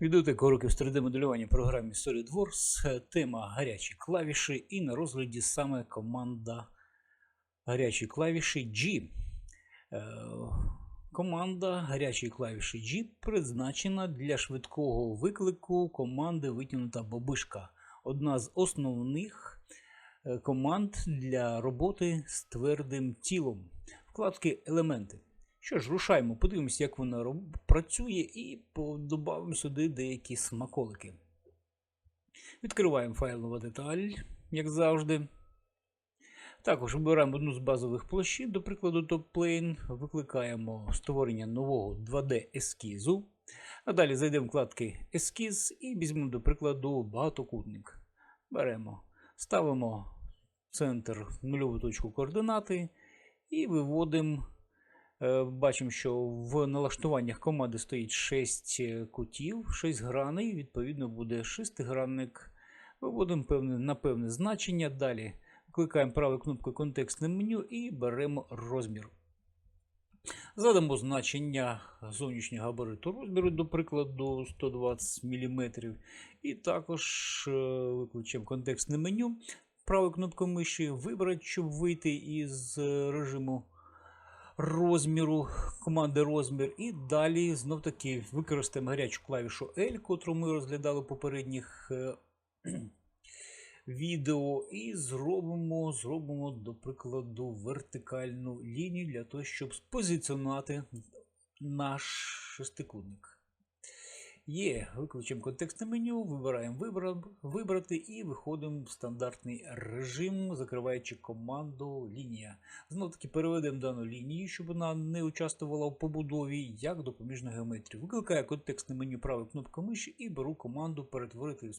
Відеотека уроків з 3D-моделювання в програмі SolidWorks. Тема гарячі клавіші і на розгляді саме команда гарячі клавіші G. Е, Команда гарячі клавіші G призначена для швидкого виклику команди витягнута бобишка. Одна з основних е, команд для роботи з твердим тілом. Вкладки елементи. Що ж, рушаємо, подивимося, як вона працює, і додамо сюди деякі смаколики. Відкриваємо файлова деталь, як завжди. Також вибираємо одну з базових площин, до прикладу, TopPlane, викликаємо створення нового 2D-ескізу. А далі зайдемо в вкладки Ескіз і візьмемо, до прикладу, багатокутник. Беремо, ставимо центр нульову точку координати і виводимо. Е, Бачимо, що в налаштуваннях команди стоїть 6 кутів, 6 граней, відповідно буде шестигранник. Виводимо певне, на певне значення. Далі кликаємо правою кнопкою контекстне меню і беремо розмір. Задамо значення зовнішнього габариту розміру, до прикладу, 120 мм. І також е, виключимо контекстне меню. Правою кнопкою миші вибрати, щоб вийти із е, режиму розміру команди розмір. І далі знов таки використаємо гарячу клавішу L, котру ми розглядали в попередніх е, відео, і зробимо, зробимо, до прикладу, вертикальну лінію для того, щоб спозиціонувати наш шестикутник. Є, виключимо контекстне меню, вибираємо вибра- вибрати і виходимо в стандартний режим, закриваючи команду лінія. Знову таки переведемо дану лінію, щоб вона не участвувала в побудові як допоміжну геометрію. Викликаю контекстне меню правою кнопкою миші і беру команду перетворити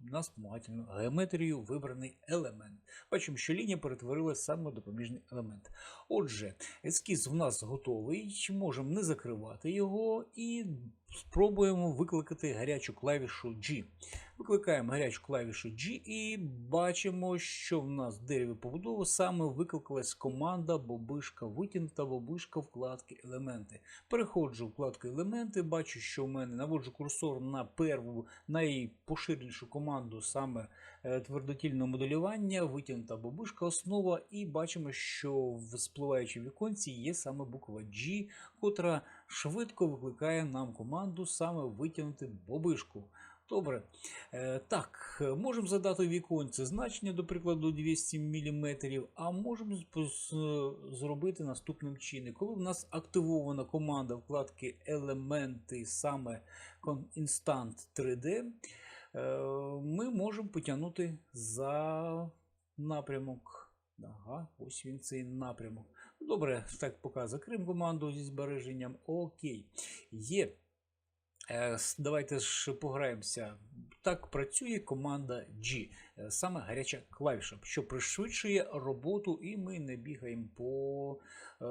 на спомагательну геометрію вибраний елемент. Бачимо, що лінія перетворилася саме в допоміжний елемент. Отже, ескіз в нас готовий, можемо не закривати його і спробуємо викликати гарячу клавішу G. Викликаємо гарячу клавішу G і бачимо, що в нас в дереві побудови саме викликалась команда бобишка, витягнута бобишка вкладки елементи. Переходжу в вкладку елементи, бачу, що в мене наводжу курсор на перву, найпоширенішу команду саме е, твердотільного моделювання, витягнута бобишка основа, і бачимо, що в спливаючій віконці є саме буква G, котра швидко викликає нам команду саме витягнути бобишку. Добре. Е, так, е, можемо задати в віконці значення, до прикладу, 200 мм, а можемо з- зробити наступним чином. Коли в нас активована команда вкладки елементи, саме Instant 3D, е, ми можемо потягнути за напрямок. Ага, ось він цей напрямок. Добре, так поки закрив команду зі збереженням. Окей. Є. Е, Давайте ж пограємося. Так працює команда G, е, саме гаряча клавіша, що пришвидшує роботу, і ми не бігаємо по е,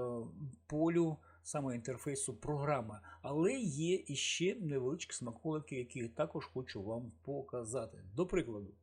полю саме інтерфейсу програми. Але є іще невеличкі смаколики, які також хочу вам показати. До прикладу.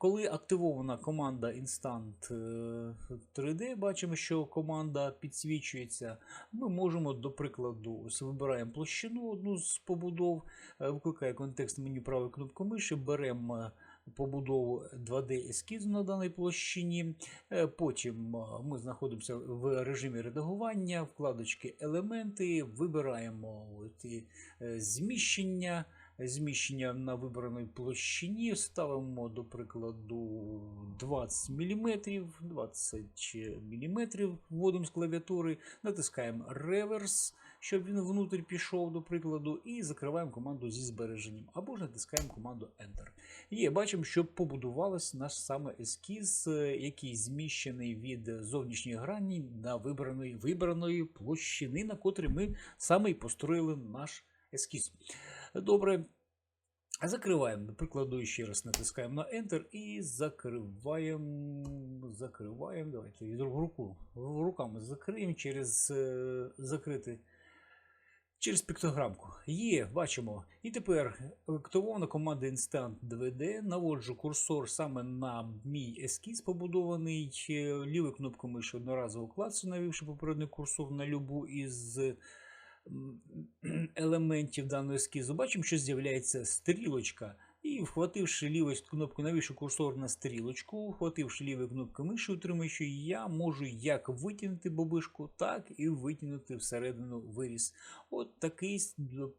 Коли активована команда Instant е, 3D, бачимо, що команда підсвічується. Ми можемо, до прикладу, ось вибираємо площину одну з побудов, е, викликає контекст меню правою кнопкою миші, беремо е, побудову 2D ескізу на даній площині. Е, Потім е, ми знаходимося в режимі редагування, вкладочки елементи, вибираємо ті, е, зміщення. Зміщення на вибраній площині ставимо, до прикладу, 20 мм, 20 мм вводимо з клавіатури, натискаємо реверс, щоб він внутрі пішов, до прикладу, і закриваємо команду зі збереженням, або ж натискаємо команду Enter. Є, бачимо, що побудувалось наш саме ескіз, е, який зміщений від зовнішньої грані на вибраної, вибраної площини, на котрій ми саме і построїли наш ескіз. Добре. Закриваємо, прикладу, ще раз натискаємо на Enter і закриваємо. Закриваємо. Давайте від руку, руками закриємо через е, закрити. Через піктограмку. Є, бачимо. І тепер активована команда Instant 2D. Наводжу курсор саме на мій ескіз побудований. Е, Лівою кнопкою миші одноразово клацаю, навівши попередній курсор на любу із елементів даного ескізу, бачимо, що з'являється стрілочка. І вхвативши лівою кнопкою, навіщо курсор на стрілочку, вхвативши лівою кнопкою миші, утримуючи, я можу як витягнути бобишку, так і витягнути всередину виріз. От такий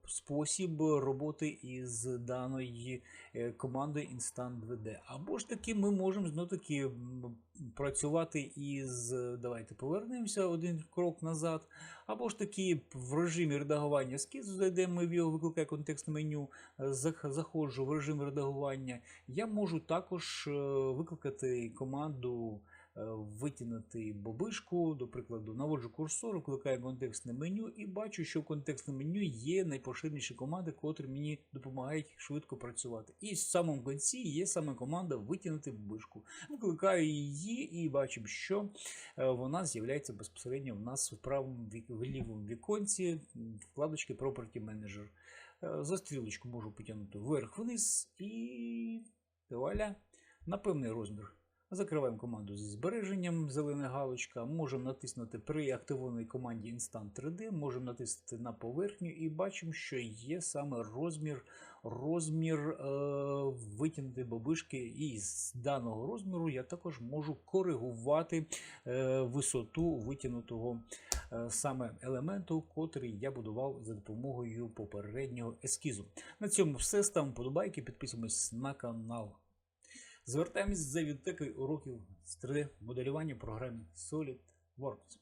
спосіб роботи із даної е, командою Instant 2D. Або ж таки ми можемо знову таки працювати із. Давайте повернемося один крок назад. Або ж таки в режимі редагування ескізу зайдемо в його викликає контекстне меню, е, заходжу в режим редагування. Я можу також е, викликати команду е, витягнути бобишку, до прикладу, наводжу курсор, викликаю контекстне меню і бачу, що в контекстному меню є найпоширеніші команди, котрі мені допомагають швидко працювати. І в самому кінці є саме команда витягнути бобишку. Викликаю її і бачимо, що е, вона з'являється безпосередньо в нас в правому в лівому віконці вкладочки Property Manager. Е, За стрілочку можу потягнути вверх-вниз і вуаля, на певний розмір. Закриваємо команду зі збереженням, зелена галочка. Можемо натиснути при активованій команді Instant 3D, можемо натиснути на поверхню і бачимо, що є саме розмір, розмір е, витягнути бобишки. І з даного розміру я також можу коригувати е, висоту витягнутого е, саме елементу, котрий я будував за допомогою попереднього ескізу. На цьому все. Ставимо подобайки, підписуємось на канал. Звертаємось за відтекою уроків з 3D моделювання в програмі SolidWorks.